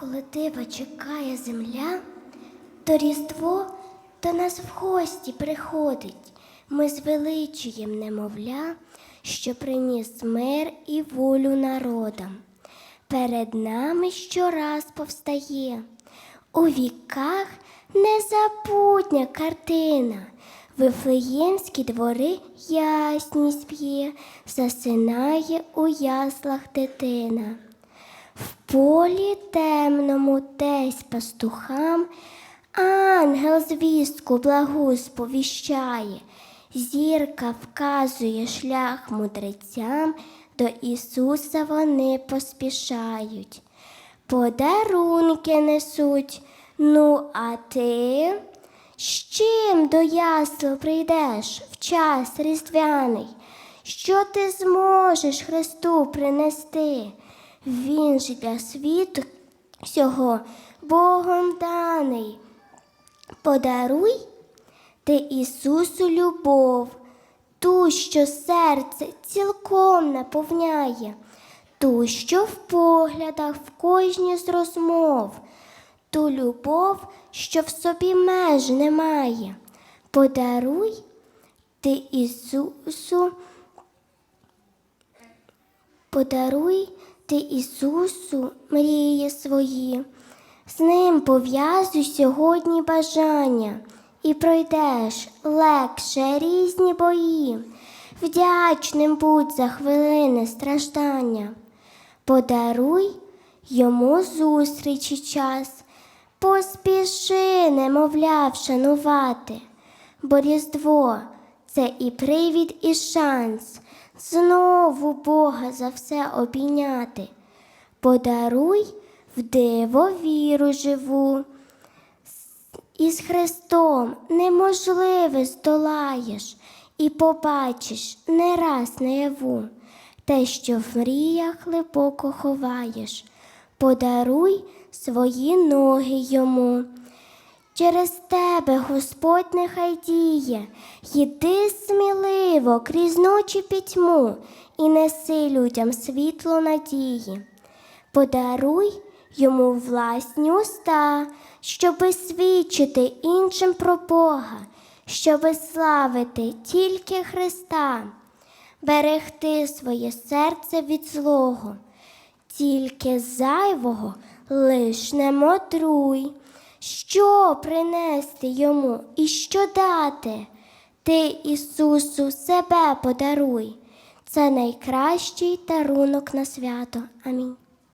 Коли диво чекає земля, то Різдво до нас в гості приходить. Ми звеличуєм немовля, що приніс мир і волю народам. Перед нами щораз повстає у віках незабутня картина. Вифлеємські двори ясність б'є, засинає у яслах дитина. Полі темному десь пастухам ангел звістку благу сповіщає, зірка вказує шлях мудрецям, до Ісуса вони поспішають. Подарунки несуть, ну а ти з чим до ясел прийдеш в час різдвяний? Що ти зможеш Христу принести? Він ж для світу всього Богом даний. Подаруй ти Ісусу любов, ту, що серце цілком наповняє, ту, що в поглядах в кожній з розмов, ту любов, що в собі меж немає. Подаруй ти Ісусу Подаруй ти Ісусу мрії свої, з ним пов'язуй сьогодні бажання і пройдеш легше різні бої, вдячним будь за хвилини страждання. Подаруй йому зустрічі час, поспіши, немовля, вшанувати, бо Різдво це і привід, і шанс знову Бога за все обійняти. Подаруй в диво віру живу. І з Христом неможливе здолаєш, і побачиш не раз наяву те, що в мріях глибоко ховаєш. Подаруй свої ноги йому. Через тебе Господь нехай діє, йди сміливо крізь ночі пітьму і неси людям світло надії. Подаруй йому власні уста, щоби свідчити іншим про Бога, щоби славити тільки Христа, берегти своє серце від злого, тільки зайвого лиш не модруй. Що принести йому і що дати? Ти, Ісусу, себе подаруй. Це найкращий дарунок на свято. Амінь.